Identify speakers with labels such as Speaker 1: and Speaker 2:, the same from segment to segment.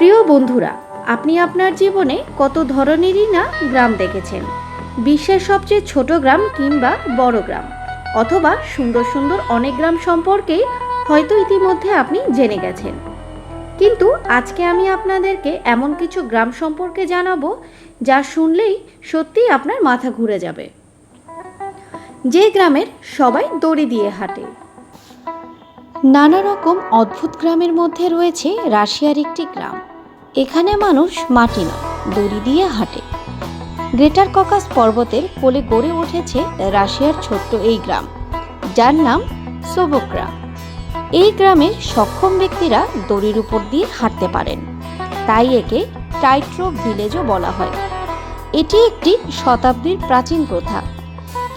Speaker 1: প্রিয় বন্ধুরা, আপনি আপনার জীবনে কত ধরনেরই না গ্রাম দেখেছেন। বিশ্বের সবচেয়ে ছোট গ্রাম কিংবা বড় গ্রাম, অথবা সুন্দর সুন্দর অনেক গ্রাম সম্পর্কে হয়তো ইতিমধ্যে আপনি জেনে গেছেন। কিন্তু আজকে আমি আপনাদেরকে এমন কিছু গ্রাম সম্পর্কে জানাব, যা শুনলেই সত্যিই আপনার মাথা ঘুরে যাবে। যে গ্রামের সবাই দড়ি দিয়ে হাঁটে নানা রকম অদ্ভুত গ্রামের মধ্যে রয়েছে রাশিয়ার একটি গ্রাম। এখানে মানুষ মাটি নয়, দড়ি দিয়ে হাঁটে। গ্রেটার ককাস পর্বতের কোলে গড়ে উঠেছে রাশিয়ার ছোট্ট এই গ্রাম, যার নাম সোবোক্রা এই গ্রামের সক্ষম ব্যক্তিরা দড়ির উপর দিয়ে হাঁটতে পারেন। তাই একে টাইট্রো ভিলেজও বলা হয়। এটি একটি শতাব্দীর প্রাচীন প্রথা।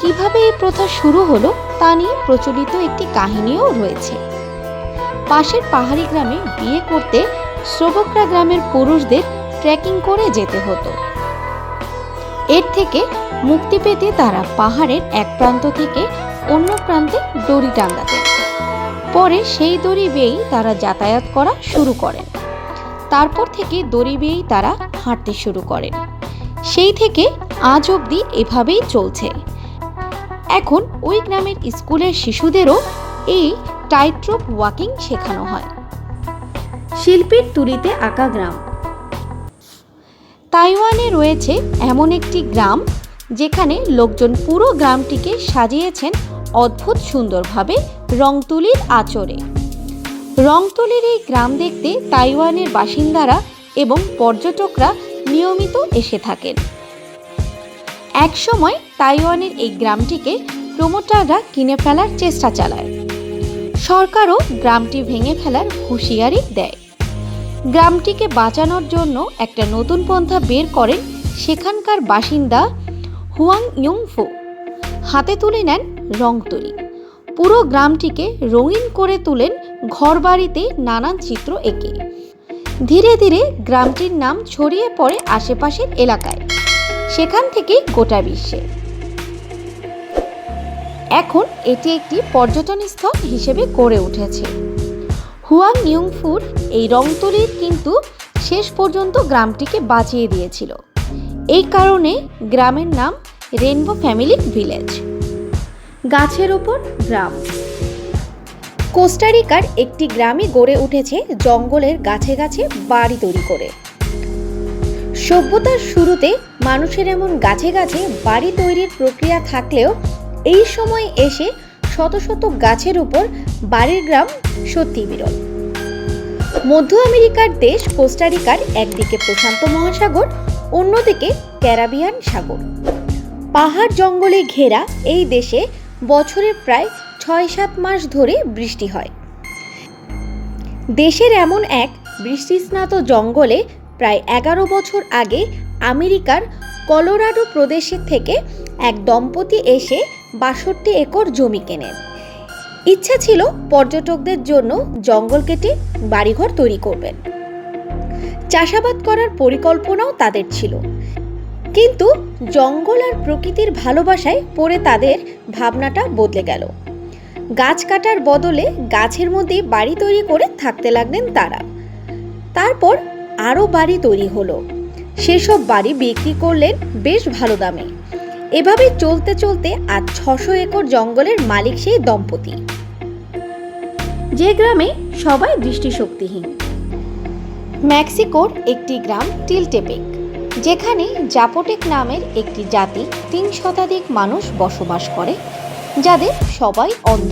Speaker 1: কীভাবে এই প্রথা শুরু হলো তা নিয়ে প্রচলিত একটি কাহিনীও রয়েছে। পাশের পাহাড়ি গ্রামে বিয়ে করতে শ্রবকরা গ্রামের পুরুষদের ট্রেকিং করে যেতে হতো। এর থেকে মুক্তি পেতে তারা পাহাড়ের এক প্রান্ত থেকে অন্য প্রান্তে দড়ি টাঙ্গাতেন পরে সেই দড়ি বেয়েই তারা যাতায়াত করা শুরু করেন। তারপর থেকে দড়ি বেয়েই তারা হাঁটতে শুরু করেন। সেই থেকে আজ অবধি এভাবেই চলছে। এখন ওই গ্রামের স্কুলের শিশুদেরও এই টাইট্রোপ ওয়াকিং শেখানো হয়। শিল্পীর তুলিতে আঁকা গ্রাম। তাইওয়ানে রয়েছে এমন একটি গ্রাম যেখানে লোকজন পুরো গ্রামটিকে সাজিয়েছেন অদ্ভুত সুন্দরভাবে রংতুলির আচরে রংতুলির এই গ্রাম দেখতে তাইওয়ানের বাসিন্দারা এবং পর্যটকরা নিয়মিত এসে থাকেন। একসময় তাইওয়ানের এই গ্রামটিকে প্রমোটাররা কিনে ফেলার চেষ্টা চালায়। সরকারও গ্রামটি ভেঙে ফেলার হুঁশিয়ারি দেয়। গ্রামটিকে বাঁচানোর জন্য একটা নতুন পন্থা বের করেন সেখানকার বাসিন্দা হুয়াং ইউংফু হাতে তুলে নেন রং তুলি পুরো গ্রামটিকে রঙিন করে তুলেন ঘরবাড়িতে নানান চিত্র এঁকে। ধীরে ধীরে গ্রামটির নাম ছড়িয়ে পড়ে আশেপাশের এলাকায়। সেখান থেকেই গোটা বিশ্বে। এখন এটি একটি পর্যটন স্থল হিসেবে গড়ে উঠেছে। হুয়াং ইউংফুর এই রংতুলির কিন্তু শেষ পর্যন্ত গ্রামটিকে বাঁচিয়ে দিয়েছিল। এই কারণে গ্রামের নাম রেনবো ফ্যামিলি ভিলেজ। গাছের ওপর গ্রাম। কোস্টারিকার একটি গ্রামে গড়ে উঠেছে জঙ্গলের গাছে গাছে বাড়ি তৈরি করে। সভ্যতার শুরুতে মানুষের এমন গাছে গাছে বাড়ি তৈরির প্রক্রিয়া থাকলেও এই সময় এসে শত শত গাছের উপর বাড়ির গ্রাম সত্যি বিরল। মধ্য আমেরিকার দেশ কোস্টারিকার একদিকে প্রশান্ত মহাসাগর, অন্যদিকে ক্যারাবিয়ান সাগর। পাহাড় জঙ্গলে ঘেরা এই দেশে বছরে প্রায় ছয় সাত মাস ধরে বৃষ্টি হয়। দেশের এমন এক বৃষ্টিস্নাত জঙ্গলে প্রায় এগারো বছর আগে আমেরিকার কলোরাডো প্রদেশের থেকে এক দম্পতি এসে বাষট্টি একর জমি কেনেন ইচ্ছা ছিল পর্যটকদের জন্য জঙ্গল কেটে বাড়িঘর তৈরি করবেন। চাষাবাদ করার পরিকল্পনাও তাদের ছিল। কিন্তু জঙ্গল আর প্রকৃতির ভালোবাসায় পড়ে তাদের ভাবনাটা বদলে গেল। গাছ কাটার বদলে গাছের মধ্যে বাড়ি তৈরি করে থাকতে লাগলেন তারা। তারপর আরও বাড়ি তৈরি হলো। সেসব বাড়ি বিক্রি করলেন বেশ ভালো দামে। এভাবে চলতে চলতে আজ ছশো একর জঙ্গলের মালিক সেই দম্পতি। যে গ্রামে সবাই দৃষ্টিশক্তিহীন। মেক্সিকোর একটি গ্রাম টিলটেপেক, যেখানে জাপোটেক নামের একটি জাতি তিন শতাধিক মানুষ বসবাস করে, যাদের সবাই অন্ধ।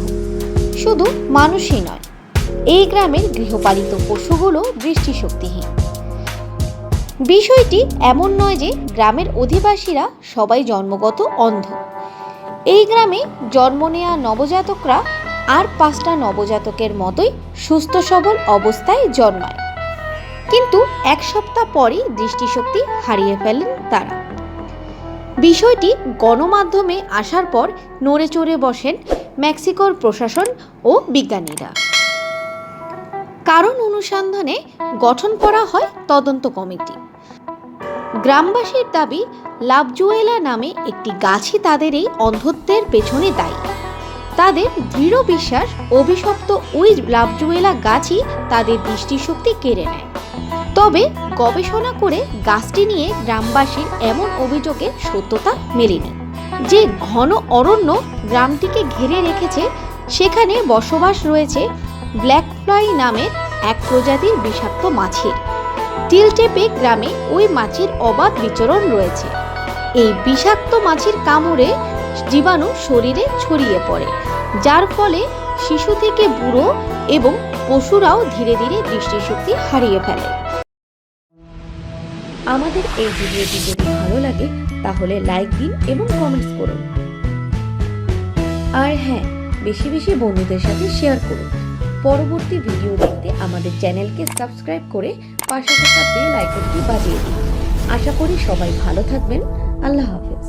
Speaker 1: শুধু মানুষই নয়, এই গ্রামের গৃহপালিত পশুগুলো দৃষ্টিশক্তিহীন। বিষয়টি এমন নয় যে গ্রামের অধিবাসীরা সবাই জন্মগত অন্ধ। এই গ্রামে জন্ম নেওয়া নবজাতকরা আর পাঁচটা নবজাতকের মতোই সুস্থ সবল অবস্থায় জন্মায়। কিন্তু এক সপ্তাহ পরই দৃষ্টিশক্তি হারিয়ে ফেলেন তারা। বিষয়টি গণমাধ্যমে আসার পর নড়ে চড়ে বসেন মেক্সিকোর প্রশাসন ও বিজ্ঞানীরা। কারণ অনুসন্ধানে গঠন করা হয় তদন্ত কমিটি। গ্রামবাসীর দাবি, লাভজুয়েলা নামে একটি গাছই তাদের এই অন্ধত্বের পেছনে দায়ী। তাদের দৃঢ় বিশ্বাস, অভিশপ্ত ওই লাভজুয়েলা গাছই তাদের দৃষ্টিশক্তি কেড়ে নেয়। তবে গবেষণা করে গাছটি নিয়ে গ্রামবাসীর এমন অভিযোগের সত্যতা মেলেনি। যে ঘন অরণ্য গ্রামটিকে ঘিরে রেখেছে, সেখানে বসবাস রয়েছে ব্ল্যাক ফ্লাই নামের এক প্রজাতির বিষাক্ত মাছের। টিলটেপে গ্রামে ওই মাছের অবাধ বিচরণ রয়েছে। এই বিষাক্ত মাছের কামড়ে জীবাণু শরীরে ছড়িয়ে পড়ে, যার ফলে শিশু থেকে বুড়ো এবং পশুরাও ধীরে ধীরে দৃষ্টিশক্তি হারিয়ে ফেলে। আমাদের এই ভিডিওটি যদি ভালো লাগে, তাহলে লাইক দিন এবং কমেন্টস করুন। আর হ্যাঁ বেশি বেশি বন্ধুদের সাথে শেয়ার করুন। পরবর্তী ভিডিও দেখতে আমাদের চ্যানেলকে সাবস্ক্রাইব করে পাশে থাকা বেল আইকনটি বাজিয়ে দিন। আশা করি সবাই ভালো থাকবেন। আল্লাহ হাফেজ।